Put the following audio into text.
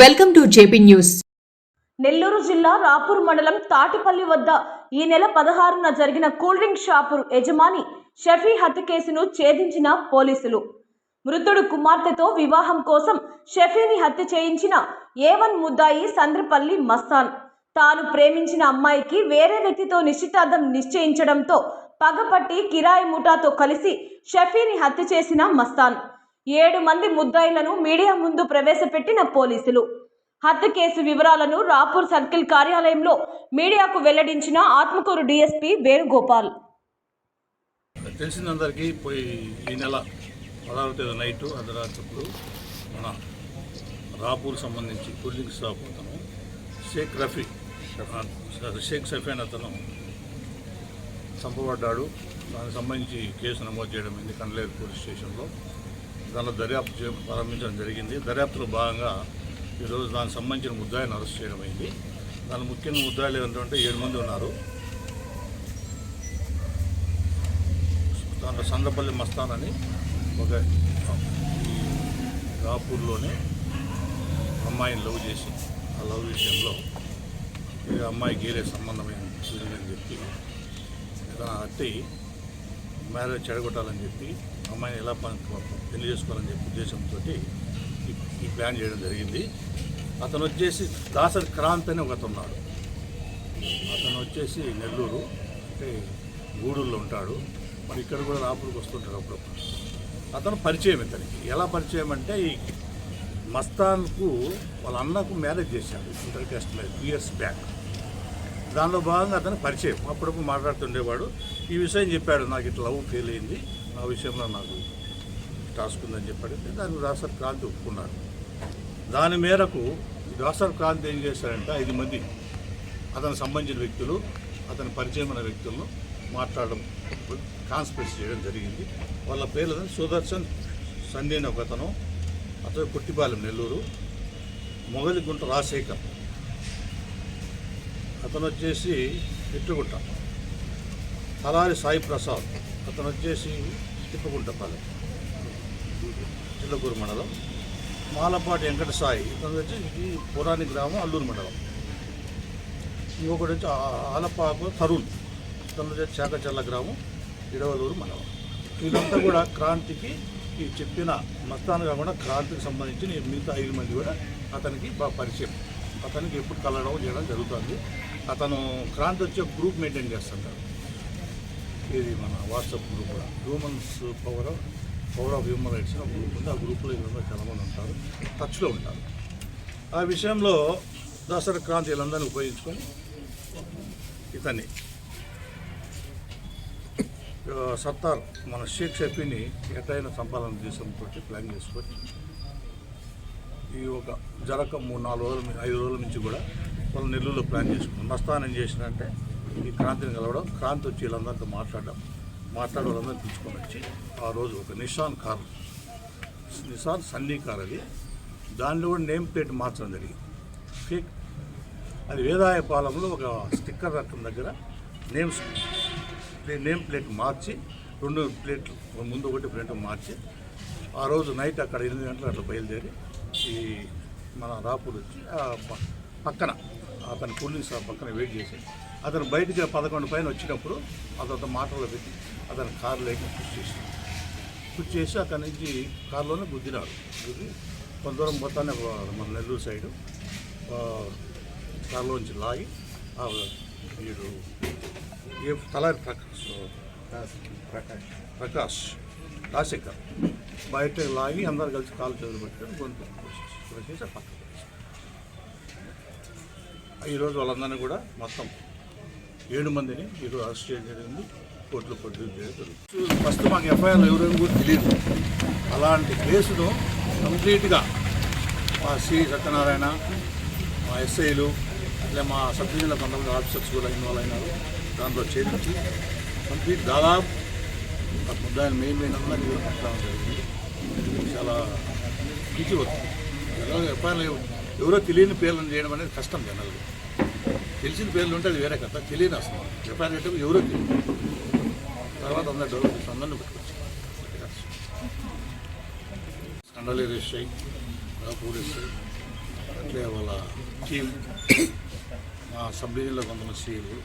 Welcome to JP news Nellore జిల్లా రాపూర్ మండలం తాటిపల్లి వద్ద ఈ నెల పదహారున జరిగిన కూల్ డ్రింక్ షాపు యజమాని షఫీ హత్య కేసును ఛేదించిన పోలీసులు. మృతుడు కుమార్తెతో వివాహం కోసం షఫీని హత్య చేయించిన ఏవన్ ముద్దాయి సంద్రపల్లి మస్తాన్. తాను ప్రేమించిన అమ్మాయికి వేరే వ్యక్తితో నిశ్చితార్థం నిశ్చయించడంతో పగపట్టి కిరాయి ముఠాతో కలిసి షఫీని హత్య చేసిన మస్తాన్. ఏడు మంది ముద్దాయిలను మీడియా ముందు ప్రవేశపెట్టిన పోలీసులు. హత్య కేసు వివరాలను రాపూర్ సర్కిల్ కార్యాలయంలో మీడియాకు వెల్లడించిన ఆత్మకూరు డీఎస్పీ వేణుగోపాల్. తెలిసిందందరికీ పోయి ఈ నెల పదహారు తేదీ నైట్ అర్ధరాత్రిప్పుడు మన రాపూర్ సంబంధించి కూలింగ్ స్టాప్ అతను షేక్ రఫీ షేక్ సఫీన్ అతను చంపబడ్డాడు. దానికి సంబంధించి కేసు నమోదు చేయడం అయింది కండలేరు పోలీస్ స్టేషన్లో. దానిలో దర్యాప్తు చే ప్రారంభించడం జరిగింది. దర్యాప్తులో భాగంగా ఈరోజు దానికి సంబంధించిన ముద్దాయిని అరెస్ట్ చేయడం అయింది. దాని ముఖ్యంగా ముద్దాయిలు ఏంటంటే ఏడు మంది ఉన్నారు. దాంట్లో సందపల్లి మస్తాన్ అని ఒక రాపూర్లోనే అమ్మాయిని లవ్ చేసి ఆ లవ్ విషయంలో ఈ అమ్మాయికి వేరే సంబంధమైన అని చెప్పి ఇలా అట్టి మ్యారేజ్ చెడగొట్టాలని చెప్పి అమ్మాయిని ఎలా పెళ్ళి చేసుకోవాలని చెప్పి ఉద్దేశంతో ఈ ప్లాన్ చేయడం జరిగింది. అతను వచ్చేసి దాసరి క్రాంత్ అని ఒక అతను ఉన్నాడు. అతను వచ్చేసి నెల్లూరు అంటే గూడూరులో ఉంటాడు. మరి ఇక్కడ కూడా రాపూర్కి వస్తుంటాడు అప్పుడప్పుడు. అతను పరిచయం ఇతనికి. ఎలా పరిచయం అంటే ఈ మస్తాన్కు వాళ్ళ అన్నకు మ్యారేజ్ చేశాడు inter caste marriage two years back. దానిలో భాగంగా అతను పరిచయం. అప్పుడప్పుడు మాట్లాడుతుండేవాడు. ఈ విషయం చెప్పాడు. నాకు ఇట్లా లవ్ ఫీల్ అయింది. నా విషయంలో నాకు టాస్క్ ఉందని చెప్పాడు. దానికి రాసర్ క్రాంతి ఒప్పుకున్నాడు దాని మేరకు ఈ రాసర్ క్రాంతి ఏం చేశాడంటే ఐదు మంది అతనికి సంబంధించిన వ్యక్తులు అతని పరిచయమైన వ్యక్తులను మాట్లాడడం కాన్స్పిరసీ చేయడం జరిగింది. వాళ్ళ పేర్లు సుదర్శన్ సంధ్య అని ఒక అతను అతను పుట్టిపాలెం నెల్లూరు మొగలిగుంట రాజశేఖర్. అతను వచ్చేసి ఇట్టుగుంట తలారి సాయి ప్రసాద్ అతను వచ్చేసి తిప్పగుంటపాలెం చిల్లకూరు మండలం. మాలపాటి వెంకట సాయి ఇతను వచ్చి పురాణి గ్రామం అల్లూరు మండలం. ఇంకొకటి వచ్చి ఆలపాకు తరుణ్ ఇతను వచ్చి శాఖచల్ల గ్రామం ఇడవలూరు మండలం. వీళ్ళంతా కూడా క్రాంతికి ఈ చెప్పిన మస్తాను కాకుండా క్రాంతికి సంబంధించి మిగతా ఐదు మంది కూడా అతనికి బాగా పరిచయం. అతనికి ఎప్పుడు కలడం చేయడం జరుగుతుంది. అతను క్రాంతి వచ్చి గ్రూప్ మెయింటైన్ చేస్తుంటారు ఇది మన వాట్సాప్ గ్రూప్ కూడా. Humans power power of human rights ఒక గ్రూప్ ఉంది. ఆ గ్రూప్లో వీళ్ళందరూ చాలామంది ఉంటారు. టచ్లో ఉంటారు. ఆ విషయంలో దసరా క్రాంతి వీళ్ళందరినీ ఉపయోగించుకొని ఇతన్ని సత్తార్ మన షేక్ షఫీని ఎటైనా సంపాదన దేశంతో ప్లాన్ చేసుకొని ఈ ఒక జరక మూడు నాలుగు రోజుల ఐదు రోజుల నుంచి కూడా మనం నెల్లూరులో ప్లాన్ చేసుకున్నాం. మస్తాన్ ఏం చేసినంటే ఈ క్రాంతిని కలవడం క్రాంతి వచ్చి వీళ్ళందరితో మాట్లాడడం మాట్లాడే వాళ్ళందరూ పిలుచుకొని వచ్చి ఆ రోజు ఒక Nissan car Nissan Sunny car అది. దానిలో కూడా నేమ్ ప్లేట్ మార్చడం జరిగింది. ఫేక్ అది వేదాయపాలెంలో ఒక స్టిక్కర్ రకం దగ్గర నేమ్స్ నేమ్ ప్లేట్ మార్చి రెండు ప్లేట్లు ముందు ఒకటి ప్లేట్ మార్చి ఆ రోజు నైట్ అక్కడ ఎనిమిది గంటలు అట్లా బయలుదేరి ఈ మన రాపూర్ వచ్చి పక్కన అతని షాప్ పక్కన వెయిట్ చేసి అతను బయటికి పదకొండు పైన వచ్చినప్పుడు అతనితో మాటలు పెట్టి అతని కారులోకి పుష్ చేసి పుష్ చేసి అక్కడి నుంచి కారులోనే గుద్దినాడు గుద్ది కొంత దూరం పోతానే మన నెల్లూరు సైడు కారులోంచి లాగి వీడు ఏ తలారి ప్రకాష్ ప్రకాష్ ప్రకాష్ రాజశేఖర్ బయట లాగి అందరు కలిసి కాలు పెట్టుకొని గొంతు కోసేసి పక్కకు పడేశారు. ఈరోజు వాళ్ళందరినీ కూడా మొత్తం ఏడు మందిని ఈరోజు అరెస్ట్ చేయడం జరిగింది. కోర్టులో ప్రొడ్యూస్ చేయడం జరుగుతుంది. ఫస్ట్ మాకు ఎఫ్ఐఆర్ ఎవరైనా కూడా తెలియదు. అలాంటి కేసును కంప్లీట్గా మా సి సత్యనారాయణ మా ఎస్ఐలు అట్లే మా సబ్ డివిజన్లో కొంతమంది ఆఫీసర్స్ కూడా ఇన్వాల్వ్ అయినారు. దాంట్లో చేపించి కంప్లీట్ దాదాపు దాని మెయిన్ మెయిన్ అందరినీ కూడా పెట్టడం జరిగింది. చాలా పిచ్చి వస్తుంది ఎఫ్ఐఆర్ లేవు. ఎవరో తెలియని పేర్లను చేయడం అనేది కష్టం జనాలు తెలిసిన పేర్లు ఉంటే అది వేరే కథ తెలియని అసలు. చెప్పారంటే ఎవరో తెలియదు. తర్వాత అందరు డెవలప్ చేసి అందరినీ పెట్టుకోవచ్చు కండలే రిజిస్టర్ పోలీసు అట్లే వాళ్ళ టీం మా సబ్ డివిజన్లో కొంతమంది సీలు